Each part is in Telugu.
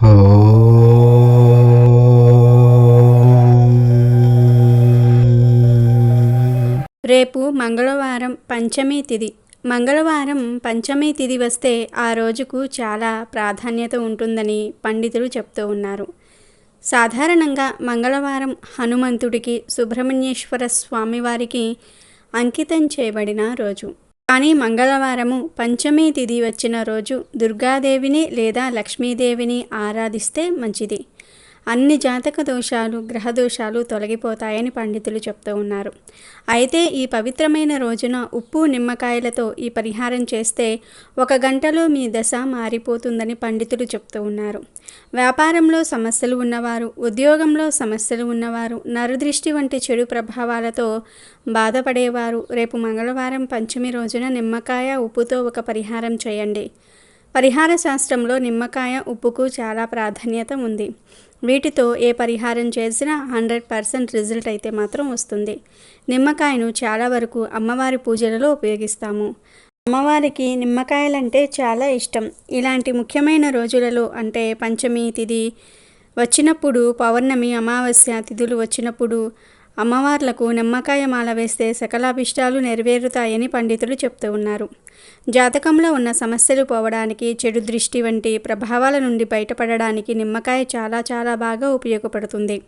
రేపు మంగళవారం పంచమి తిథి మంగళవారం పంచమి తిథి వస్తే ఆ రోజుకు చాలా ప్రాధాన్యత ఉంటుందని పండితులు చెప్తూ ఉన్నారు. సాధారణంగా మంగళవారం హనుమంతుడికి సుబ్రహ్మణ్యేశ్వర స్వామివారికి అంకితం చేయబడిన రోజు. కానీ మంగళవారము పంచమి తిథి వచ్చిన రోజు దుర్గాదేవిని లేదా లక్ష్మీదేవిని ఆరాధిస్తే మంచిది. అన్ని జాతక దోషాలు గ్రహ దోషాలు తొలగిపోతాయని పండితులు చెప్తూ ఉన్నారు. అయితే ఈ పవిత్రమైన రోజున ఉప్పు నిమ్మకాయలతో ఈ పరిహారం చేస్తే ఒక గంటలో మీ దశ మారిపోతుందని పండితులు చెప్తూ ఉన్నారు. వ్యాపారంలో సమస్యలు ఉన్నవారు ఉద్యోగంలో సమస్యలు ఉన్నవారు నరుదృష్టి వంటి చెడు ప్రభావాలతో బాధపడేవారు రేపు మంగళవారం పంచమి రోజున నిమ్మకాయ ఉప్పుతో ఒక పరిహారం చేయండి. పరిహార శాస్త్రంలో నిమ్మకాయ ఉప్పుకు చాలా ప్రాధాన్యత ఉంది. వీటితో ఏ పరిహారం చేసినా హండ్రెడ్ పర్సెంట్ రిజల్ట్ అయితే మాత్రం వస్తుంది. నిమ్మకాయను చాలా వరకు అమ్మవారి పూజలలో ఉపయోగిస్తాము. అమ్మవారికి నిమ్మకాయలంటే చాలా ఇష్టం. ఇలాంటి ముఖ్యమైన రోజులలో అంటే పంచమి తిథి వచ్చినప్పుడు పౌర్ణమి అమావాస్య తిథులు వచ్చినప్పుడు అమ్మవార్లకు నిమ్మకాయ మాల వేస్తే సకలాభిష్టాలు నెరవేరుతాయని పండితులు చెప్తూ ఉన్నారు. జాతకంలో ఉన్న సమస్యలు పోవడానికి చెడు దృష్టి వంటి ప్రభావాల నుండి బయటపడడానికి నిమ్మకాయ చాలా చాలా బాగా ఉపయోగపడుతుంది.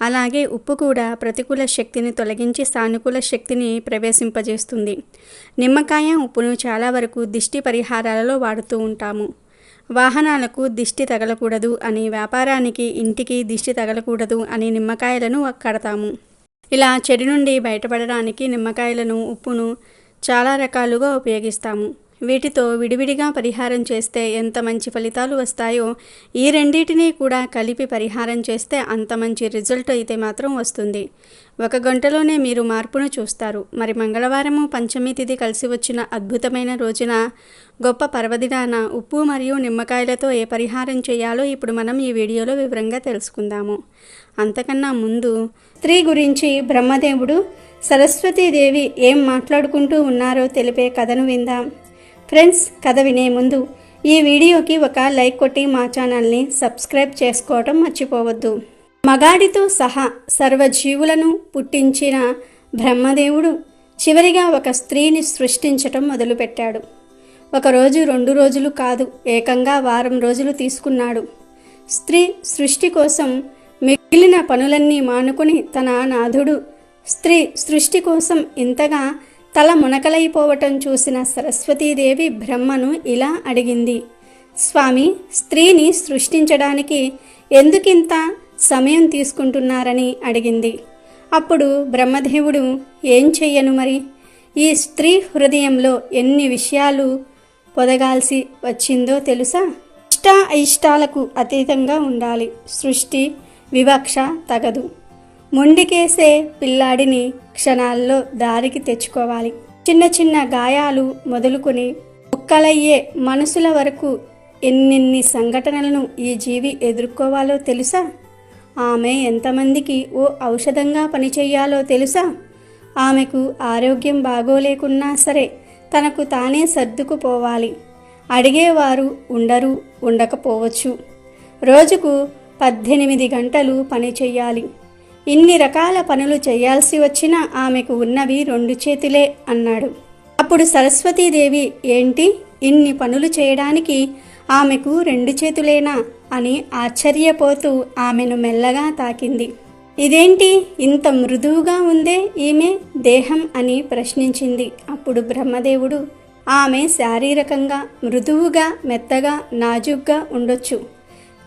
అలాగే ఉప్పు కూడా ప్రతికూల శక్తిని తొలగించి సానుకూల శక్తిని ప్రవేశింపజేస్తుంది. నిమ్మకాయ ఉప్పును చాలా వరకు దిష్టి పరిహారాలలో వాడుతూ ఉంటాము. వాహనాలకు దిష్టి తగలకూడదు అని వ్యాపారానికి ఇంటికి దిష్టి తగలకూడదు అని నిమ్మకాయలను కడతాము. ఇలా చెడు నుండి బయటపడడానికి నిమ్మకాయలను ఉప్పును చాలా రకాలుగా ఉపయోగిస్తాము. వీటితో విడివిడిగా పరిహారం చేస్తే ఎంత మంచి ఫలితాలు వస్తాయో ఈ రెండింటినీ కూడా కలిపి పరిహారం చేస్తే అంత మంచి రిజల్ట్ అయితే మాత్రం వస్తుంది. ఒక గంటలోనే మీరు మార్పును చూస్తారు. మరి మంగళవారము పంచమి తిథి కలిసి వచ్చిన అద్భుతమైన రోజున గొప్ప పర్వదినాన ఉప్పు మరియు నిమ్మకాయలతో ఏ పరిహారం చేయాలో ఇప్పుడు మనం ఈ వీడియోలో వివరంగా తెలుసుకుందాము. అంతకన్నా ముందు స్త్రీ గురించి బ్రహ్మదేవుడు సరస్వతీదేవి ఏం మాట్లాడుకుంటూ ఉన్నారో తెలిపే కథను విందాం. ఫ్రెండ్స్ కథ వినే ముందు ఈ వీడియోకి ఒక లైక్ కొట్టి మా ఛానల్ని సబ్స్క్రైబ్ చేసుకోవటం మర్చిపోవద్దు. మగాడితో సహా సర్వజీవులను పుట్టించిన బ్రహ్మదేవుడు చివరిగా ఒక స్త్రీని సృష్టించటం మొదలుపెట్టాడు. ఒకరోజు రెండు రోజులు కాదు ఏకంగా వారం రోజులు తీసుకున్నాడు. స్త్రీ సృష్టి కోసం మిగిలిన పనులన్నీ మానుకుని తన నాథుడు స్త్రీ సృష్టి కోసం ఇంతగా తల మునకలైపోవటం చూసిన సరస్వతీదేవి బ్రహ్మను ఇలా అడిగింది. స్వామి స్త్రీని సృష్టించడానికి ఎందుకింత సమయం తీసుకుంటున్నారని? అడిగింది. అప్పుడు బ్రహ్మదేవుడు ఏం చెయ్యను మరి? ఈ స్త్రీ హృదయంలో ఎన్ని విషయాలు పొదగాల్సి వచ్చిందో తెలుసా? ఇష్ట అయిష్టాలకు అతీతంగా ఉండాలి. సృష్టి వివక్ష తగదు. మొండికేసే పిల్లాడిని క్షణాల్లో దారికి తెచ్చుకోవాలి. చిన్న చిన్న గాయాలు మొదలుకొని ముక్కలయ్యే మనసుల వరకు ఎన్నెన్ని సంఘటనలను ఈ జీవి ఎదుర్కోవాలో తెలుసా? ఆమె ఎంతమందికి ఓ ఔషధంగా పనిచేయాలో తెలుసా? ఆమెకు ఆరోగ్యం బాగోలేకున్నా సరే తనకు తానే సర్దుకుపోవాలి. అడిగేవారు ఉండరు ఉండకపోవచ్చు. రోజుకు పద్దెనిమిది గంటలు పని చేయాలి ఇన్ని రకాల పనులు చేయాల్సి వచ్చినా ఆమెకు ఉన్నవి రెండు చేతులే అన్నాడు. అప్పుడు సరస్వతీదేవి ఏంటి? ఇన్ని పనులు చేయడానికి ఆమెకు రెండు చేతులేనా? అని ఆశ్చర్యపోతూ ఆమెను మెల్లగా తాకింది. ఇదేంటి? ఇంత మృదువుగా ఉందే ఈమె? దేహం? అని ప్రశ్నించింది. అప్పుడు బ్రహ్మదేవుడు ఆమె శారీరకంగా మృదువుగా మెత్తగా నాజుగ్గా ఉండొచ్చు.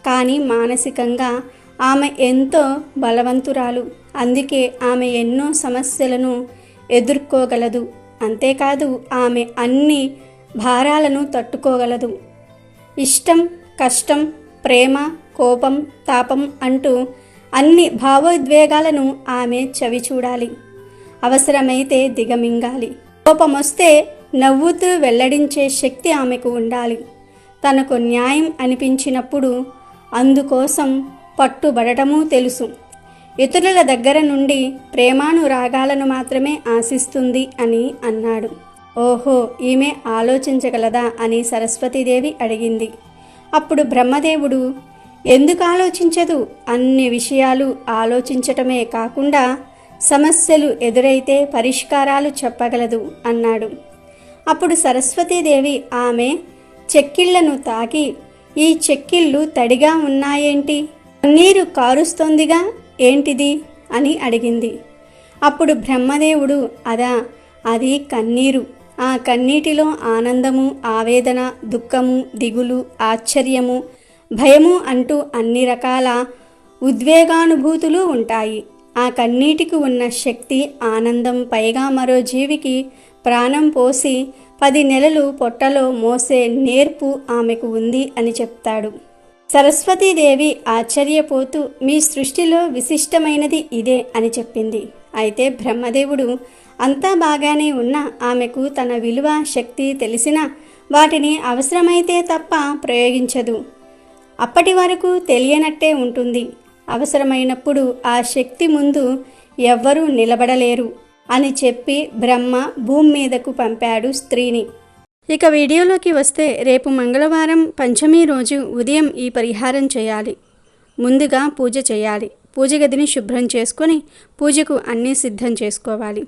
కానీ మానసికంగా ఆమె ఎంతో బలవంతురాలు. అందుకే ఆమె ఎన్నో సమస్యలను ఎదుర్కోగలదు. అంతేకాదు ఆమె అన్ని భారాలను తట్టుకోగలదు. ఇష్టం కష్టం ప్రేమ కోపం తాపం అంటూ అన్ని భావోద్వేగాలను ఆమె చవి చూడాలి. అవసరమైతే దిగమింగాలి. కోపమొస్తే నవ్వుతూ వెల్లడించే శక్తి ఆమెకు ఉండాలి. తనకు న్యాయం అనిపించినప్పుడు అందుకోసం పట్టుబడటమూ తెలుసు. ఇతరుల దగ్గర నుండి ప్రేమానురాగాలను మాత్రమే ఆశిస్తుంది అని అన్నాడు. ఓహో ఈమె ఆలోచించగలదా అని సరస్వతీదేవి అడిగింది. అప్పుడు బ్రహ్మదేవుడు ఎందుకు ఆలోచించదు? అన్ని విషయాలు ఆలోచించటమే కాకుండా సమస్యలు ఎదురైతే పరిష్కారాలు చెప్పగలదు అన్నాడు. అప్పుడు సరస్వతీదేవి ఆమె చెక్కిళ్ళను తాకి ఈ చెక్కిళ్ళు తడిగా ఉన్నాయేంటి? నీరు కారుస్తోందిగా ఏంటిది? అని అడిగింది. అప్పుడు బ్రహ్మదేవుడు అదా అది కన్నీరు. ఆ కన్నీటిలో ఆనందము ఆవేదన దుఃఖము దిగులు ఆశ్చర్యము భయము అంటూ అన్ని రకాల ఉద్వేగానుభూతులు ఉంటాయి. ఆ కన్నీటికి ఉన్న శక్తి ఆనందం. పైగా మరో జీవికి ప్రాణం పోసి పది నెలలు పొట్టలో మోసే నేర్పు ఆమెకు ఉంది అని చెప్తాడు. సరస్వతీదేవి ఆశ్చర్యపోతూ మీ సృష్టిలో విశిష్టమైనది ఇదే అని చెప్పింది. అయితే బ్రహ్మదేవుడు అంతా బాగానే ఉన్న ఆమెకు తన విలువ శక్తి తెలిసిన వాటిని అవసరమైతే తప్ప ప్రయోగించదు. అప్పటి వరకు తెలియనట్టే ఉంటుంది. అవసరమైనప్పుడు ఆ శక్తి ముందు ఎవ్వరూ నిలబడలేరు అని చెప్పి బ్రహ్మ భూమి మీదకు పంపాడు స్త్రీని. ఇక వీడియోలోకి వస్తే రేపు మంగళవారం పంచమి రోజు ఉదయం ఈ పరిహారం చేయాలి. ముందుగా పూజ చేయాలి. పూజ గదిని శుభ్రం చేసుకొని పూజకు అన్నీ సిద్ధం చేసుకోవాలి.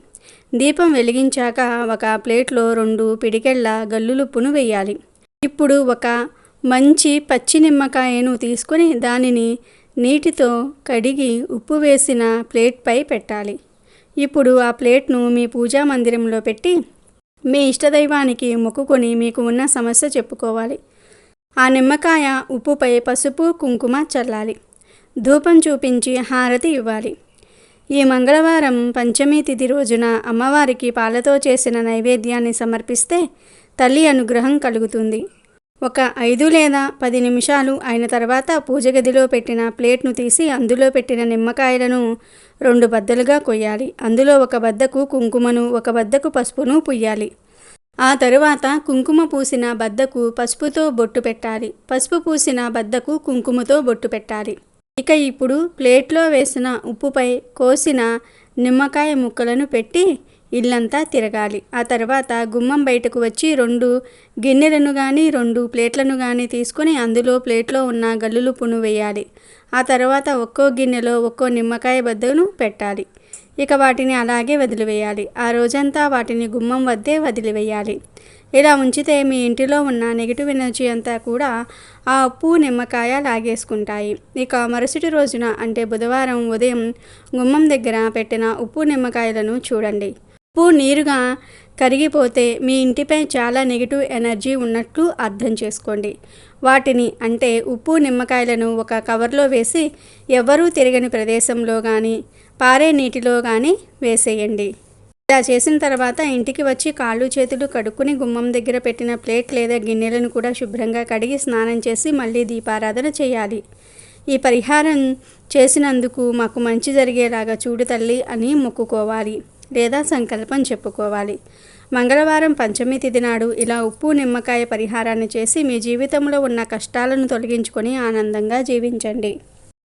దీపం వెలిగించాక ఒక ప్లేట్లో రెండు పిడికెళ్ళ గల్లులుప్పును వేయాలి. ఇప్పుడు ఒక మంచి పచ్చి నిమ్మకాయను తీసుకొని దానిని నీటితో కడిగి ఉప్పు వేసిన ప్లేట్పై పెట్టాలి. ఇప్పుడు ఆ ప్లేట్ను మీ పూజా మందిరంలో పెట్టి మీ ఇష్టదైవానికి మొక్కుకొని మీకు ఉన్న సమస్య చెప్పుకోవాలి. ఆ నిమ్మకాయ ఉప్పుపై పసుపు కుంకుమ చల్లాలి. ధూపం చూపించి హారతి ఇవ్వాలి. ఈ మంగళవారం పంచమి తిథి రోజున అమ్మవారికి పాలతో చేసిన నైవేద్యాన్ని సమర్పిస్తే తల్లి అనుగ్రహం కలుగుతుంది. ఒక ఐదు లేదా పది నిమిషాలు అయిన తర్వాత పూజ గదిలో పెట్టిన ప్లేట్ను తీసి అందులో పెట్టిన నిమ్మకాయలను రెండు బద్దలుగా కొయ్యాలి. అందులో ఒక బద్దకు కుంకుమను ఒక బద్దకు పసుపును పుయ్యాలి. ఆ తరువాత కుంకుమ పూసిన బద్దకు పసుపుతో బొట్టు పెట్టాలి. పసుపు పూసిన బద్దకు కుంకుమతో బొట్టు పెట్టాలి. ఇక ఇప్పుడు ప్లేట్లో వేసిన ఉప్పుపై కోసిన నిమ్మకాయ ముక్కలను పెట్టి ఇల్లంతా తిరగాలి. ఆ తర్వాత గుమ్మం బయటకు వచ్చి రెండు గిన్నెలను కానీ రెండు ప్లేట్లను కానీ తీసుకొని అందులో ప్లేట్లో ఉన్న గల్లులు పును వేయాలి. ఆ తర్వాత ఒక్కో గిన్నెలో ఒక్కో నిమ్మకాయ బద్దను పెట్టాలి. ఇక వాటిని అలాగే వదిలివేయాలి. ఆ రోజంతా వాటిని గుమ్మం వద్దే వదిలివేయాలి. ఇలా ఉంచితే మీ ఇంటిలో ఉన్న నెగిటివ్ ఎనర్జీ అంతా కూడా ఆ ఉప్పు నిమ్మకాయ లాగేసుకుంటాయి. ఇక మరుసటి రోజున అంటే బుధవారం ఉదయం గుమ్మం దగ్గర పెట్టిన ఉప్పు నిమ్మకాయలను చూడండి. ఉప్పు నీరుగా కరిగిపోతే మీ ఇంటిపై చాలా నెగిటివ్ ఎనర్జీ ఉన్నట్లు అర్థం చేసుకోండి. వాటిని అంటే ఉప్పు నిమ్మకాయలను ఒక కవర్లో వేసి ఎవరూ తిరగని ప్రదేశంలో కానీ పారే నీటిలో కానీ వేసేయండి. ఇలా చేసిన తర్వాత ఇంటికి వచ్చి కాళ్ళు చేతులు కడుక్కుని గుమ్మం దగ్గర పెట్టిన ప్లేట్ లేదా గిన్నెలను కూడా శుభ్రంగా కడిగి స్నానం చేసి మళ్ళీ దీపారాధన చేయాలి. ఈ పరిహారం చేసినందుకు మాకు మంచి జరిగేలాగా చూడు తల్లి అని మొక్కుకోవాలి. లేదా సంకల్పం చెప్పుకోవాలి. మంగళవారం పంచమి తిథి నాడు ఇలా ఉప్పు నిమ్మకాయ పరిహారాన్ని చేసి మీ జీవితంలో ఉన్న కష్టాలను తొలగించుకొని ఆనందంగా జీవించండి.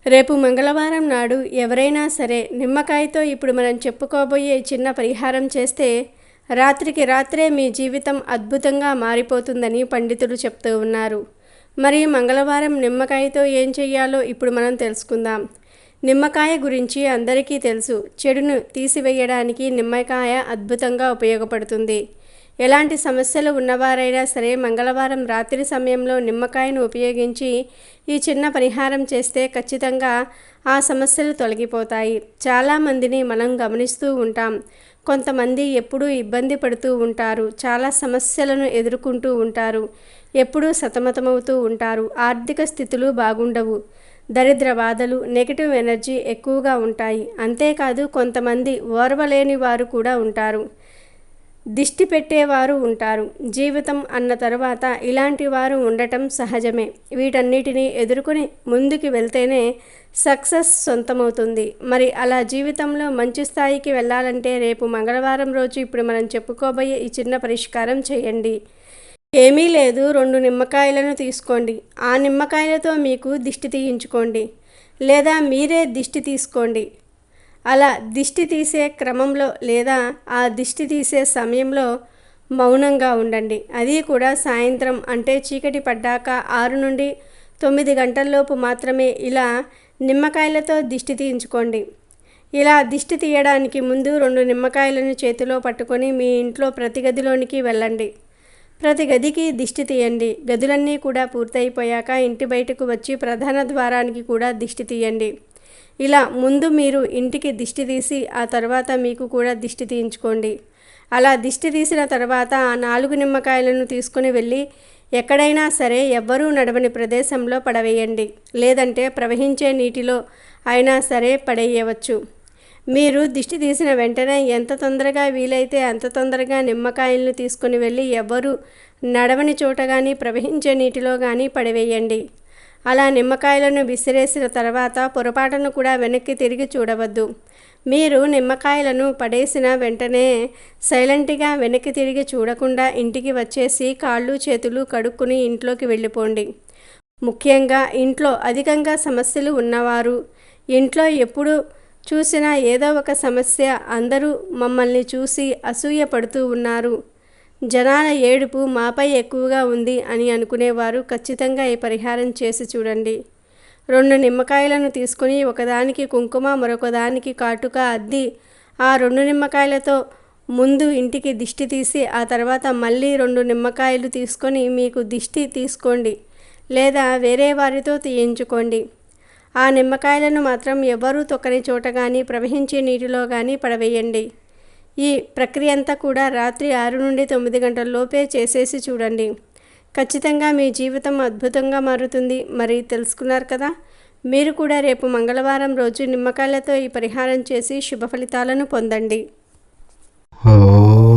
రేపు మంగళవారం నాడు ఎవరైనా సరే నిమ్మకాయతో ఇప్పుడు మనం చెప్పుకోబోయే చిన్న పరిహారం చేస్తే రాత్రికి రాత్రే మీ జీవితం అద్భుతంగా మారిపోతుందని పండితులు చెప్తూ ఉన్నారు. మరి మంగళవారం నిమ్మకాయతో ఏం చెయ్యాలో ఇప్పుడు మనం తెలుసుకుందాం. నిమ్మకాయ గురించి అందరికీ తెలుసు. చెడును తీసివేయడానికి నిమ్మకాయ అద్భుతంగా ఉపయోగపడుతుంది. ఎలాంటి సమస్యలు ఉన్నవారైనా సరే మంగళవారం రాత్రి సమయంలో నిమ్మకాయను ఉపయోగించి ఈ చిన్న పరిహారం చేస్తే ఖచ్చితంగా ఆ సమస్యలు తొలగిపోతాయి. చాలామందిని మనం గమనిస్తూ ఉంటాం. కొంతమంది ఎప్పుడూ ఇబ్బంది పడుతూ ఉంటారు. చాలా సమస్యలను ఎదుర్కొంటూ ఉంటారు. ఎప్పుడూ సతమతమవుతూ ఉంటారు. ఆర్థిక స్థితులు బాగుండవు. దరిద్ర బాధలు నెగిటివ్ ఎనర్జీ ఎక్కువగా ఉంటాయి. అంతేకాదు కొంతమంది ఓర్వలేని వారు కూడా ఉంటారు. దిష్టి పెట్టేవారు ఉంటారు. జీవితం అన్న తర్వాత ఇలాంటి వారు ఉండటం సహజమే. వీటన్నిటిని ఎదుర్కొని ముందుకు వెళ్తేనే సక్సెస్ సొంతమవుతుంది. మరి అలా జీవితంలో మంచి స్థాయికి వెళ్ళాలంటే రేపు మంగళవారం రోజు ఇప్పుడు మనం చెప్పుకోబోయే ఈ చిన్న పరిష్కారం చేయండి. ఏమీ లేదు. రెండు నిమ్మకాయలను తీసుకోండి. ఆ నిమ్మకాయలతో మీకు దిష్టి తీయించుకోండి. లేదా మీరే దిష్టి తీసుకోండి. అలా దిష్టి తీసే క్రమంలో లేదా ఆ దిష్టి తీసే సమయంలో మౌనంగా ఉండండి. అది కూడా సాయంత్రం అంటే చీకటి పడ్డాక ఆరు నుండి తొమ్మిది గంటల్లోపు మాత్రమే ఇలా నిమ్మకాయలతో దిష్టి తీయించుకోండి. ఇలా దిష్టి తీయడానికి ముందు రెండు నిమ్మకాయలను చేతిలో పట్టుకొని మీ ఇంట్లో ప్రతి గదిలోనికి వెళ్ళండి. ప్రతి గదికి దిష్టి తీయండి. గదులన్నీ కూడా పూర్తయిపోయాక ఇంటి బయటకు వచ్చి ప్రధాన ద్వారానికి కూడా దిష్టి తీయండి. ఇలా ముందు మీరు ఇంటికి దిష్టి తీసి ఆ తర్వాత మీకు కూడా దిష్టి తీయించుకోండి. అలా దిష్టి తీసిన తర్వాత ఆ నాలుగు నిమ్మకాయలను తీసుకుని వెళ్ళి ఎక్కడైనా సరే ఎవ్వరూ నడవని ప్రదేశంలో పడవేయండి. లేదంటే ప్రవహించే నీటిలో అయినా సరే పడేయవచ్చు. మీరు దిష్టి తీసిన వెంటనే ఎంత తొందరగా వీలైతే అంత తొందరగా నిమ్మకాయలను తీసుకుని వెళ్ళి ఎవరు నడవని చోట కానీ ప్రవహించే నీటిలో కానీ పడివేయండి. అలా నిమ్మకాయలను విసిరేసిన తర్వాత పొరపాటును కూడా వెనక్కి తిరిగి చూడవద్దు. మీరు నిమ్మకాయలను పడేసిన వెంటనే సైలెంట్గా వెనక్కి తిరిగి చూడకుండా ఇంటికి వచ్చేసి కాళ్ళు చేతులు కడుక్కుని ఇంట్లోకి వెళ్ళిపోండి. ముఖ్యంగా ఇంట్లో అధికంగా సమస్యలు ఉన్నవారు ఇంట్లో ఎప్పుడు చూసినా ఏదో ఒక సమస్య. అందరూ మమ్మల్ని చూసి అసూయ పడుతూ ఉన్నారు. జనాల ఏడుపు మాపై ఎక్కువగా ఉంది అని అనుకునేవారు. ఖచ్చితంగా ఈ పరిహారం చేసి చూడండి. రెండు నిమ్మకాయలను తీసుకుని ఒకదానికి కుంకుమ మరొకదానికి కాటుక అద్ది ఆ రెండు నిమ్మకాయలతో ముందు ఇంటికి దిష్టి తీసి ఆ తర్వాత మళ్ళీ రెండు నిమ్మకాయలు తీసుకొని మీకు దిష్టి తీసుకోండి లేదా వేరే వారితో తీయించుకోండి. ఆ నిమ్మకాయలను మాత్రం ఎవరూ తొక్కని చోట కానీ ప్రవహించే నీటిలో కానీ పడవేయండి. ఈ ప్రక్రియ అంతా కూడా రాత్రి ఆరు నుండి తొమ్మిది గంటల లోపే చేసేసి చూడండి. ఖచ్చితంగా మీ జీవితం అద్భుతంగా మారుతుంది. మరి తెలుసుకున్నారు కదా? మీరు కూడా రేపు మంగళవారం రోజు నిమ్మకాయలతో ఈ పరిహారం చేసి శుభ ఫలితాలను పొందండి. ఓ